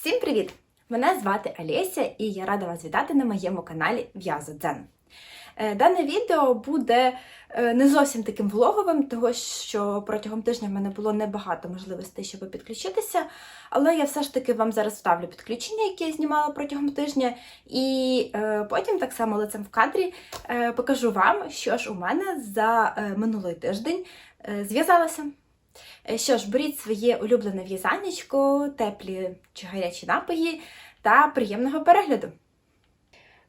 Всім привіт! Мене звати Олеся і я рада вас вітати на моєму каналі В'язо Дзен. Е, Дане відео буде е, не зовсім таким влоговим, того що протягом тижня в мене було небагато можливостей, щоб підключитися, але я все ж таки вам зараз вставлю підключення, яке я знімала протягом тижня, і е, потім, так само лицем в кадрі, покажу вам, що ж у мене за минулий тиждень зв'язалося. Е, Що ж, беріть своє улюблене в'язанечко, теплі чи гарячі напої та приємного перегляду.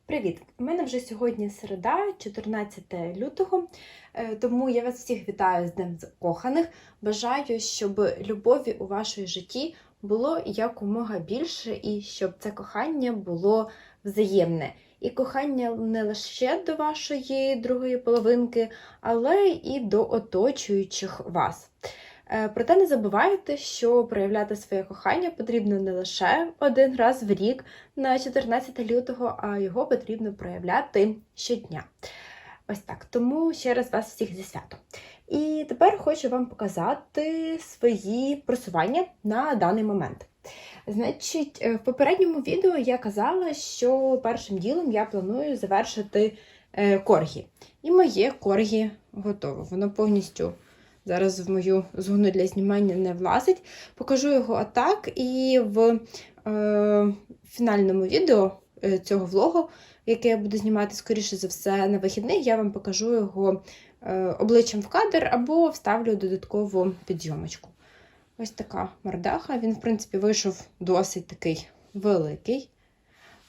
Привіт! У мене вже сьогодні середа, 14 лютого, е, тому я вас всіх вітаю з Днем Закоханих. Бажаю, щоб любові у вашому житті було якомога більше і щоб це кохання було взаємне. І кохання не лише до вашої другої половинки, але і до оточуючих вас. Е, Проте не забувайте, що проявляти своє кохання потрібно не лише один раз в рік на 14 лютого, а його потрібно проявляти щодня. Ось так. Тому ще раз вас всіх зі свято. І тепер хочу вам показати свої просування на даний момент. Значить, е, в попередньому відео я казала, що першим ділом я планую завершити е, коргі. І моє коргі готове. Воно повністю зараз в мою зону для знімання не влазить. Покажу його атак, і в е, фінальному відео е, цього влогу, яке я буду знімати, скоріше за все, на вихідних, я вам покажу його е, обличчям в кадр або вставлю додаткову підйомочку. Ось така мордаха. Він, в принципі, вийшов досить такий великий.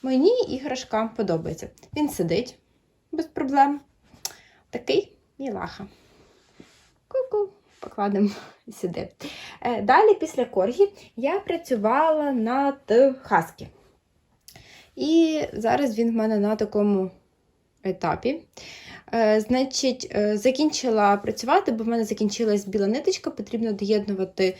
Мені іграшка подобається. Він сидить без проблем. Такий мілаха. Покладемо сюди. Е, Далі, після коргі, я працювала над хаскі. І зараз він в мене на такому етапі. Е, Значить, е, закінчила працювати, бо в мене закінчилась біла ниточка, потрібно доєднувати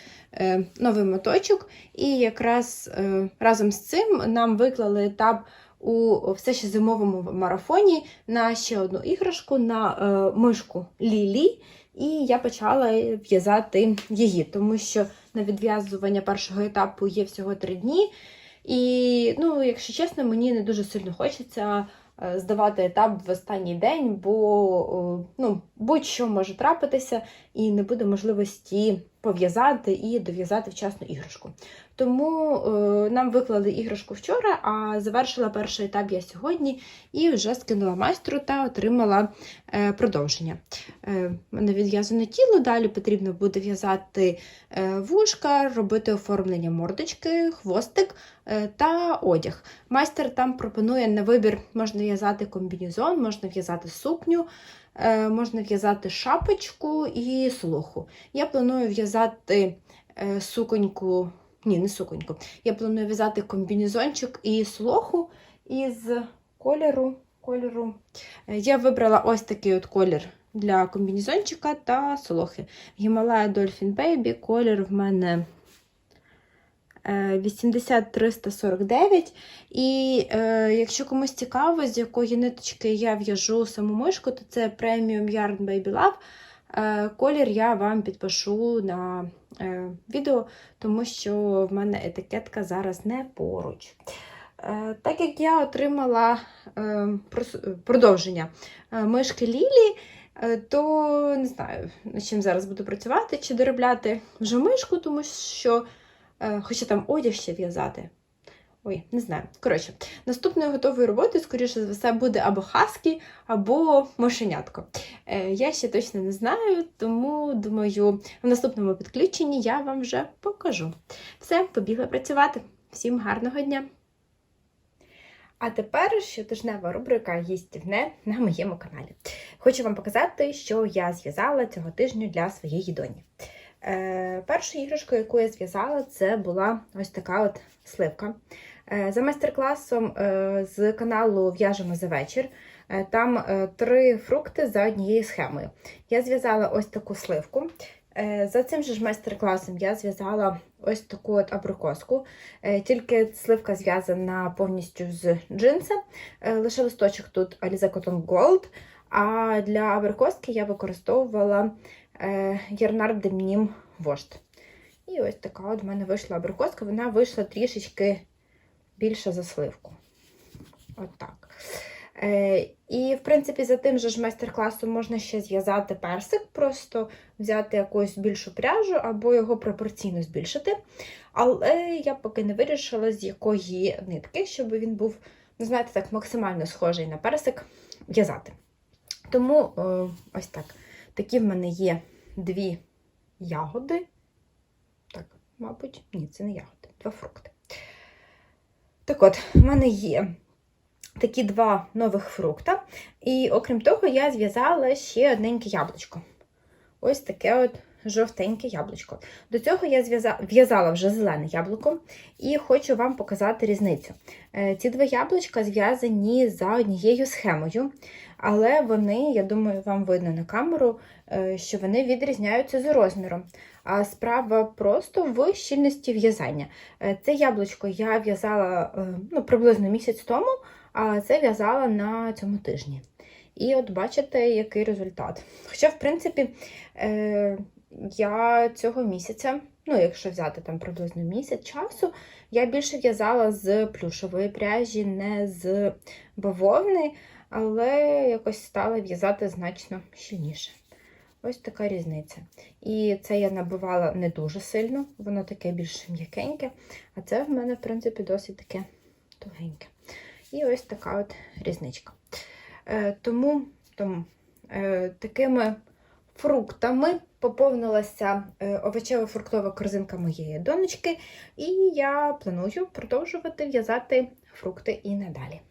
новий моточок. І якраз разом з цим нам виклали етап у все ще зимовому марафоні на ще одну іграшку, на е, мишку Лілі. І я почала в'язати її, тому що на відв'язування першого етапу є всього три дні. І, ну, якщо чесно, мені не дуже сильно хочеться е, здавати етап в останній день, бо ну, будь-що може трапитися, і не буде можливості пов'язати і дов'язати вчасно іграшку. Тому е, нам виклали іграшку вчора, а завершила перший етап я сьогодні і вже скинула майстру та отримала е, продовження. Е, мене відв'язане тіло, далі потрібно буде в'язати е, вушка, робити оформлення мордочки, хвостик е, та одяг. Майстер там пропонує на вибір: можна в'язати комбінезон, можна в'язати сукню. Е, Можна в'язати шапочку і слуху. Я планую в'язати е, суконьку, ні, не суконьку. Я планую в'язати комбінезончик і слуху із кольору. кольору. Е, Я вибрала ось такий от колір для комбінезончика та солохи. Himalaya Dolphin Baby, колір в мене 80349. І е, якщо комусь цікаво, з якої ниточки я в'яжу саму мишку, то це Premium Yarn Baby Love. Е, Колір я вам підпишу на е, відео, тому що в мене етикетка зараз не поруч. Е, Так як я отримала е, продовження е, мишки Лілі, е, то не знаю, над чим зараз буду працювати, чи доробляти вже мишку, тому що е, хоча там одяг ще в'язати. Ой, не знаю. Коротше, наступною готовою роботою, скоріше за все, буде або хаскі, або мишенятко. Е, я ще точно не знаю, тому думаю, в наступному підключенні я вам вже покажу. Все, побігла працювати. Всім гарного дня! А тепер щотижнева рубрика їстівне на моєму каналі. Хочу вам показати, що я зв'язала цього тижня для своєї доні. Е, першою іграшкою, яку я зв'язала, це була ось така от сливка. Е, за майстер-класом е, з каналу В'яжемо за вечір. Там три фрукти за однією схемою. Я зв'язала ось таку сливку. За цим же ж майстер-класом я зв'язала ось таку от абрикоску. Тільки сливка зв'язана повністю з джинса. Лише листочок тут Alize Cotton Gold. А для абрикоски я використовувала Ярнар Демнім Вошт. І ось така от в мене вийшла абрикоска. Вона вийшла трішечки більше за сливку. От. Е, і, в принципі, за тим же ж майстер-класом можна ще зв'язати персик, просто взяти якусь більшу пряжу або його пропорційно збільшити. Але я поки не вирішила, з якої нитки, щоб він був, ну, знаєте, так максимально схожий на персик в'язати. Тому е, ось так. Такі в мене є дві ягоди. Так, мабуть, ні, це не ягоди, два фрукти. Так от, в мене є такі два нових фрукта. І окрім того, я зв'язала ще одненьке яблучко. Ось таке от жовтеньке яблучко. До цього я в'язала вже зелене яблуко і хочу вам показати різницю. Е, Ці два яблучка зв'язані за однією схемою, але вони, я думаю, вам видно на камеру, е, що вони відрізняються за розміром. А справа просто в щільності в'язання. Е, Це яблучко я в'язала ну, приблизно місяць тому, а це в'язала на цьому тижні. І от бачите, який результат. Хоча, в принципі, я цього місяця, ну, якщо взяти там приблизно місяць часу, я більше в'язала з плюшової пряжі, не з бавовни, але якось стала в'язати значно щільніше. Ось така різниця. І це я набивала не дуже сильно, воно таке більш м'якеньке, а це в мене, в принципі, досить таке тугеньке. І ось така от різничка. Е, тому тому е, такими фруктами поповнилася е, овочево-фруктова корзинка моєї донечки, і я планую продовжувати в'язати фрукти і надалі.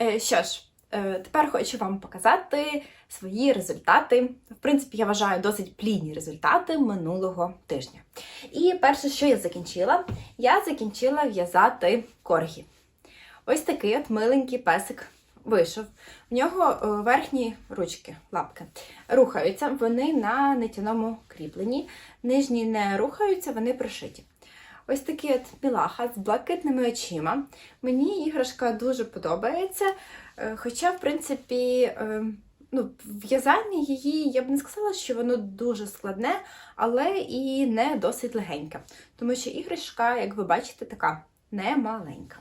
Е, Що ж, тепер хочу вам показати свої результати. В принципі, я вважаю досить плідні результати минулого тижня. І перше, що я закінчила, я закінчила в'язати коргі. Ось такий от миленький песик вийшов. В нього е, верхні ручки, лапки, рухаються, вони на нитяному кріпленні. Нижні не рухаються, вони пришиті. Ось такий от мілаха з блакитними очима. Мені іграшка дуже подобається. Е, Хоча, в принципі, е, ну, в'язання її, я б не сказала, що воно дуже складне, але і не досить легеньке. Тому що іграшка, як ви бачите, така не маленька.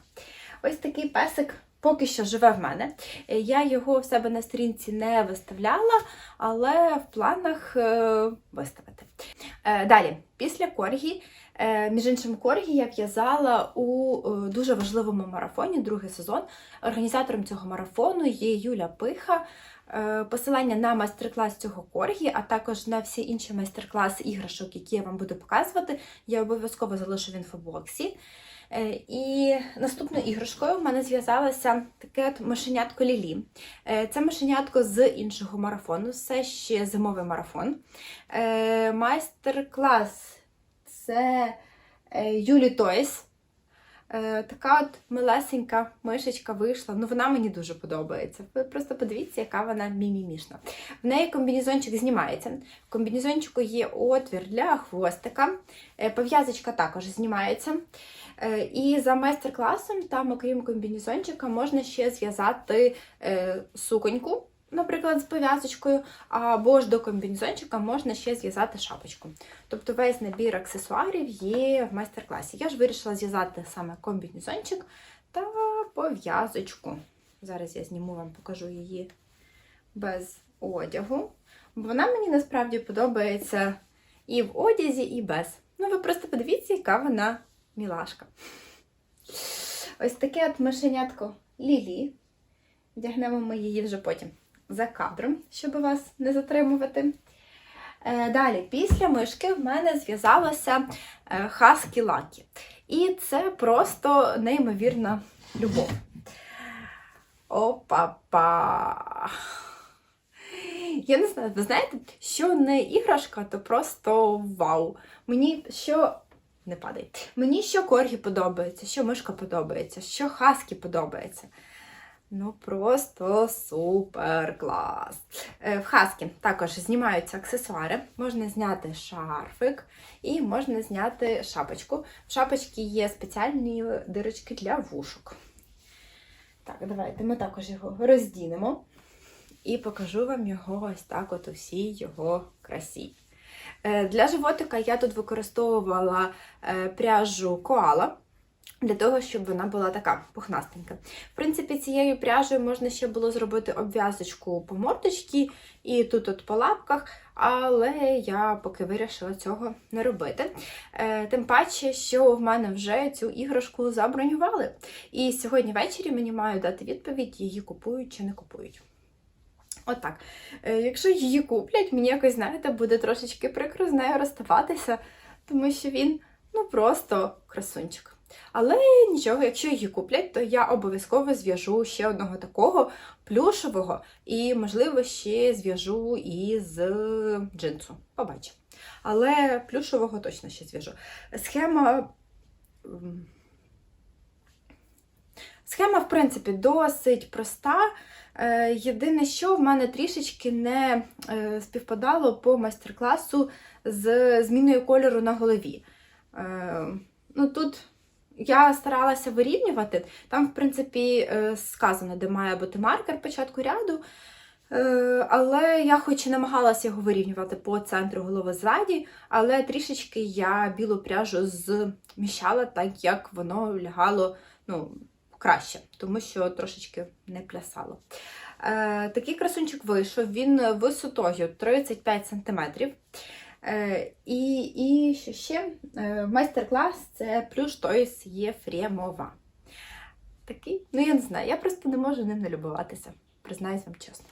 Ось такий песик поки що живе в мене. Е, Я його в себе на сторінці не виставляла, але в планах виставити. Далі, після коргі. Е, Між іншим, коргі я в'язала у е, дуже важливому марафоні, другий сезон. Організатором цього марафону є Юля Пиха. Е, Посилання на майстер-клас цього коргі, а також на всі інші майстер-класи іграшок, які я вам буду показувати, я обов'язково залишу в інфоблоксі. Е, І наступною іграшкою в мене зв'язалося таке от мишенятко Лілі. Це мишенятко з іншого марафону, все ще зимовий марафон. Майстер-клас це е, Юлі Тойс. Е, Така от милесенька мишечка вийшла. Ну, вона мені дуже подобається. Ви просто подивіться, яка вона мімімішна. В неї комбінезончик знімається. В комбінезончику є отвір для хвостика. Е, Пов'язочка також знімається. І за майстер-класом, там, окрім комбінезончика, можна ще зв'язати суконьку, наприклад, з пов'язочкою, або ж до комбінезончика можна ще зв'язати шапочку. Тобто весь набір аксесуарів є в майстер-класі. Я ж вирішила зв'язати саме комбінезончик та пов'язочку. Зараз я зніму вам, покажу її без одягу. Вона мені насправді подобається і в одязі, і без. Ну, ви просто подивіться, яка вона мілашка. Ось таке от мишенятко Лілі. Вдягнемо ми її вже потім за кадром, щоб вас не затримувати. Е, Далі, після мишки в мене зв'язалося е, Хаскі Лакі. І це просто неймовірна любов. Опа-па! Я не знаю, ви знаєте, що не іграшка, то просто вау. Мені що. Не падай. Мені що коргі подобається, що мишка подобається, що хаскі подобається. Ну просто супер клас. Е, В хаскі також знімаються аксесуари. Можна зняти шарфик і можна зняти шапочку. В шапочці є спеціальні дирочки для вушок. Так, давайте ми також його роздінемо і покажу вам його ось так от у його красі. Е, Для животика я тут використовувала е, пряжу коала. Для того, щоб вона була така пухнастенька. В принципі, цією пряжею можна ще було зробити обв'язочку по мордочці і тут от по лапках, але я поки вирішила цього не робити. Е, тим паче, що в мене вже цю іграшку забронювали. І сьогодні ввечері мені мають дати відповідь, її купують чи не купують. Отак. Е, якщо її куплять, мені якось, знаєте, буде трошечки прикро з нею розставатися, тому що він ну просто красунчик. Але нічого, якщо її куплять, то я обов'язково зв'яжу ще одного такого плюшевого, і, можливо, ще зв'яжу із джинсу. Побачимо. Але плюшевого точно ще зв'яжу. Схема. Схема, в принципі, досить проста. Е, Єдине, що в мене трішечки не е, співпадало по майстер-класу з зміною кольору на голові. Е, Ну, тут я старалася вирівнювати. Там, в принципі, е, сказано, де має бути маркер початку ряду. Е, Але я хоч і намагалася його вирівнювати по центру голови ззаді, але трішечки я білу пряжу зміщала, так як воно лягало ну, краще, тому що трошечки не плясало. Е, Такий красунчик вийшов, він висотою 35 см. Е, і, і що ще? Е, майстер-клас це плюш Тойс Єфремова. Такий, ну я не знаю, я просто не можу ним налюбуватися, признаюсь вам чесно.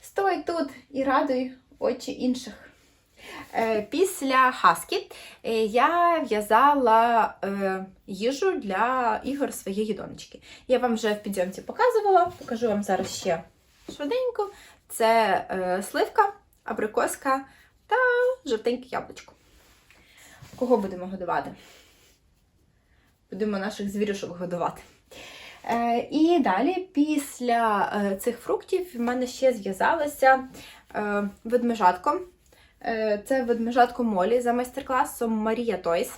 Стой тут і радуй очі інших. Е, Після Хаскі е, я в'язала їжу для ігор своєї донечки. Я вам вже в підйомці показувала, покажу вам зараз ще швиденько. Це сливка, абрикоска та жовтеньке яблучко. Кого будемо годувати? Будемо наших звірюшок годувати. Е, і далі, після е, цих фруктів, в мене ще зв'язалося е, ведмежатко. Е, це ведмежатко Молі за майстер-класом Марія Тойс.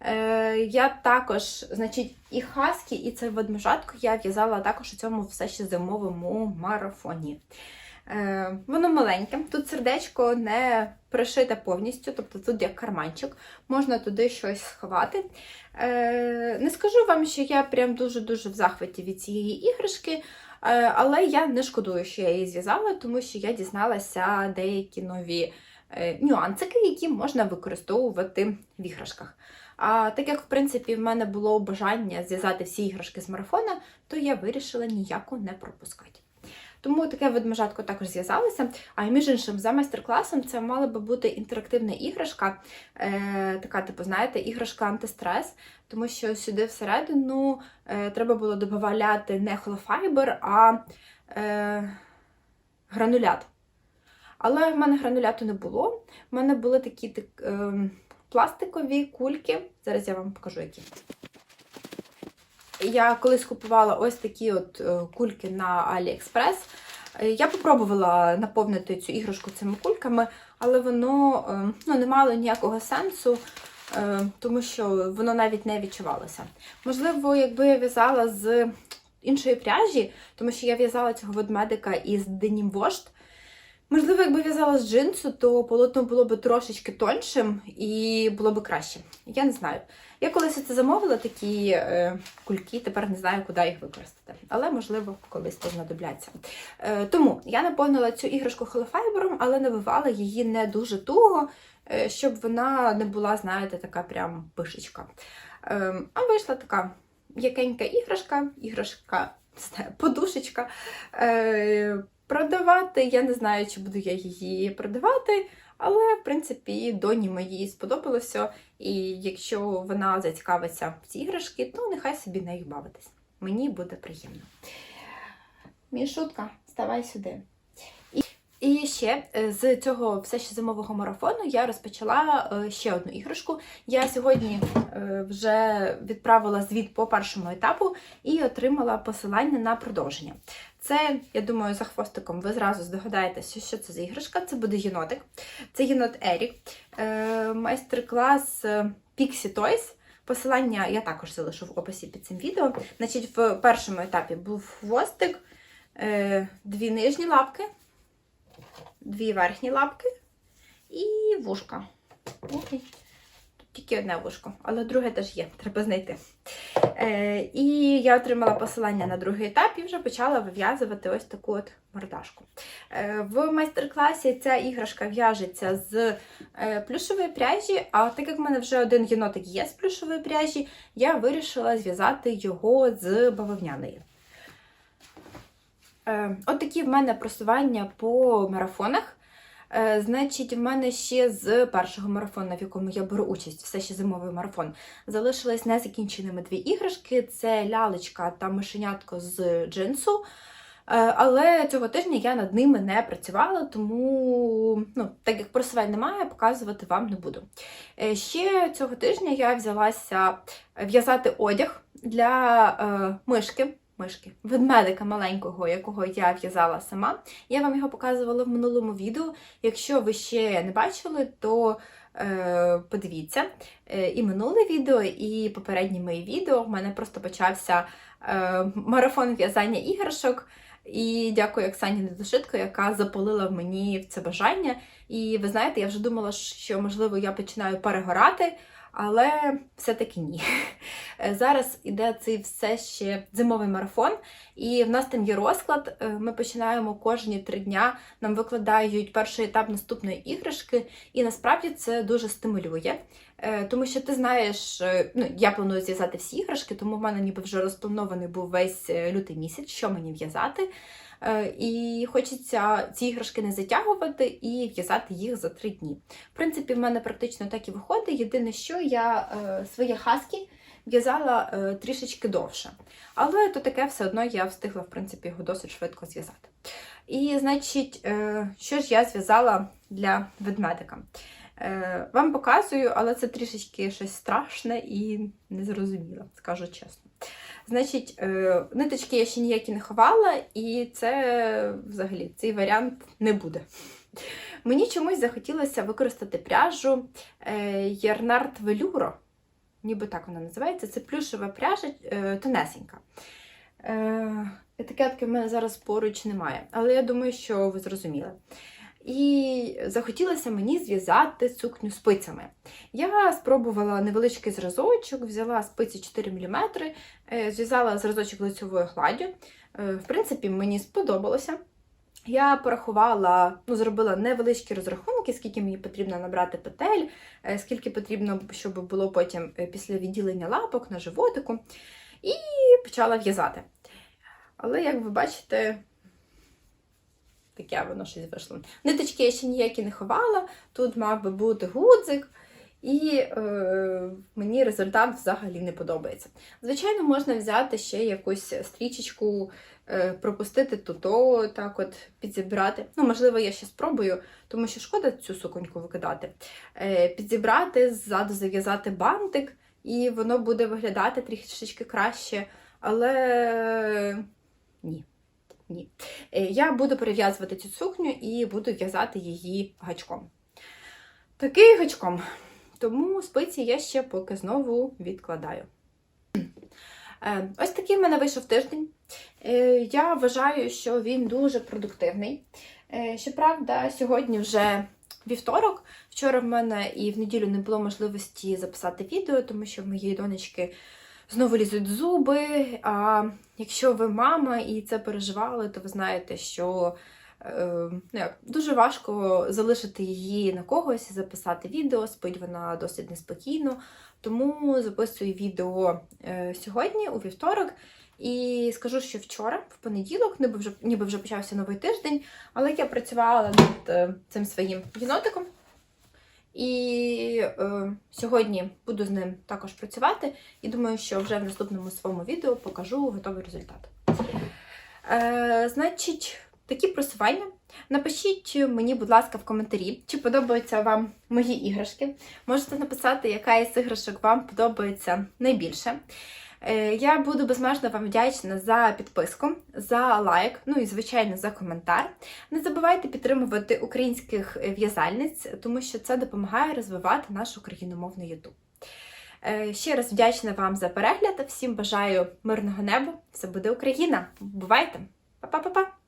Е, я також, значить, і хаскі, і це ведмежатко я в'язала також у цьому все ще зимовому марафоні. Е, Воно маленьке, тут сердечко не пришите повністю, тобто тут як карманчик, можна туди щось сховати. Е, Не скажу вам, що я прям дуже-дуже в захваті від цієї іграшки, е, але я не шкодую, що я її зв'язала, тому що я дізналася деякі нові нюансики, які можна використовувати в іграшках. А так як, в принципі, в мене було бажання зв'язати всі іграшки з марафона, то я вирішила ніяку не пропускати. Тому таке ведмежатко також зв'язалося. А між іншим, за майстер-класом це мала би бути інтерактивна іграшка, е, така, типу, знаєте, іграшка антистрес, тому що сюди всередину е, треба було додавати не холофайбер, а е, гранулят. Але в мене грануляту не було. В мене були такі так, е, пластикові кульки. Зараз я вам покажу, які. Я колись купувала ось такі от е, кульки на AliExpress. Е, Я попробувала наповнити цю іграшку цими кульками, але воно е, ну, не мало ніякого сенсу, тому що воно навіть не відчувалося. Можливо, якби я в'язала з іншої пряжі, тому що я в'язала цього ведмедика із Denim Wash, Можливо, якби в'язала з джинсу, то полотно було б трошечки тоншим і було б краще. Я не знаю. Я колись це замовила такі е, кульки, тепер не знаю, куди їх використати. Але, можливо, колись то знадобляться. Е, тому я наповнила цю іграшку холофайбером, але навивала її не дуже туго, е, щоб вона не була, знаєте, така прям пишечка. Е, а вийшла така м'якенька іграшка, іграшка, подушечка. Е, продавати. Я не знаю, чи буду я її продавати, але, в принципі, доні моїй сподобалося. І якщо вона зацікавиться в ці іграшки, то нехай собі нею бавитись. Мені буде приємно. Мішутка, вставай сюди. І, ще е, з цього все ще зимового марафону я розпочала е, ще одну іграшку. Я сьогодні е, вже відправила звіт по першому етапу і отримала посилання на продовження. Це, я думаю, за хвостиком ви зразу здогадаєтеся, що це за іграшка. Це буде єнотик. Це єнот Ерік. Майстер-клас Pixie Toys. Посилання я також залишу в описі під цим відео. Значить, в першому етапі був хвостик, дві нижні лапки, дві верхні лапки і вушка. Окей. Тільки одне вушко, але друге теж є, треба знайти. Е, і я отримала посилання на другий етап і вже почала вив'язувати ось таку от мордашку. Е, в майстер-класі ця іграшка в'яжеться з е, плюшової пряжі, а так як в мене вже один єнотик є з плюшової пряжі, я вирішила зв'язати його з бавовняної. Е, от такі в мене просування по марафонах. Е, Значить, в мене ще з першого марафону, в якому я беру участь, все ще зимовий марафон, залишились незакінченими дві іграшки: це лялечка та мишенятко з джинсу. Е, Але цього тижня я над ними не працювала, тому, ну, так як просувань немає, показувати вам не буду. Ще цього тижня я взялася в'язати одяг для е, мишки. Мишки, ведмедика маленького, якого я в'язала сама. Я вам його показувала в минулому відео. Якщо ви ще не бачили, то е, подивіться е, і минуле відео, і попередні мої відео. В мене просто почався е, марафон в'язання іграшок. І дякую Оксані Недошитко, яка запалила мені в це бажання. І ви знаєте, я вже думала, що можливо я починаю перегорати, але все-таки ні. Е, Зараз іде цей все ще зимовий марафон, і в нас там є розклад. Е, Ми починаємо кожні три дня. Нам викладають перший етап наступної іграшки, і насправді це дуже стимулює. Е, Тому що ти знаєш, ну я планую зв'язати всі іграшки, тому в мене ніби вже розпланований був весь лютий місяць, що мені в'язати. Е, І хочеться ці іграшки не затягувати і в'язати їх за три дні. В принципі, в мене практично так і виходить. Єдине, що я е, своє хаскі в'язала е, трішечки довше. Але то таке все одно я встигла, в принципі, його досить швидко зв'язати. І, значить, що ж я зв'язала для ведмедика? Вам показую, але це трішечки щось страшне і незрозуміле, скажу чесно. Значить, е, ниточки я ще ніякі не ховала, і це взагалі цей варіант не буде. Мені чомусь захотілося використати пряжу е, Ярнард Велюро, ніби так вона називається. Це плюшева пряжа е, тонесенька. Етикетки в мене зараз поруч немає, але я думаю, що ви зрозуміли. І захотілося мені зв'язати сукню спицями. Я спробувала невеличкий зразочок, взяла спиці 4 мм, е, зв'язала зразочок лицьовою гладдю. Е, В принципі, мені сподобалося. Я порахувала, ну, зробила невеличкі розрахунки, скільки мені потрібно набрати петель, е, скільки потрібно, щоб було потім після відділення лапок на животику, і почала в'язати. Але, як ви бачите, таке воно щось вийшло. Ниточки я ще ніякі не ховала, тут мав би бути гудзик, і е, мені результат взагалі не подобається. Звичайно, можна взяти ще якусь стрічечку, е, пропустити туто, так от підзібрати. Ну, можливо, я ще спробую, тому що шкода цю суконьку викидати. Е, підзібрати, ззаду зав'язати бантик, і воно буде виглядати трішечки краще, але ні. Ні. Е, Я буду перев'язувати цю сукню і буду в'язати її гачком. Такий гачком. Тому спиці я ще поки знову відкладаю. Е, Ось такий в мене вийшов тиждень. Е, Я вважаю, що він дуже продуктивний. Щоправда, сьогодні вже вівторок. Вчора в мене і в неділю не було можливості записати відео, тому що в моєї донечки знову лізуть зуби. А якщо ви мама і це переживали, то ви знаєте, що е, ну як, дуже важко залишити її на когось записати відео. Спить вона досить неспокійно. Тому записую відео е, сьогодні, у вівторок. І скажу, що вчора, в понеділок, ніби вже, ніби вже почався новий тиждень, але я працювала над е, цим своїм єнотиком. І е, сьогодні буду з ним також працювати. І думаю, що вже в наступному своєму відео покажу готовий результат. Е, значить, такі просування. Напишіть мені, будь ласка, в коментарі, чи подобаються вам мої іграшки. Можете написати, яка із іграшок вам подобається найбільше. Е, Я буду безмежно вам вдячна за підписку, за лайк, ну і звичайно за коментар. Не забувайте підтримувати українських в'язальниць, тому що це допомагає розвивати наш україномовний YouTube. Е, Ще раз вдячна вам за перегляд. Всім бажаю мирного неба. Все буде Україна! Бувайте! Па-па-па-па!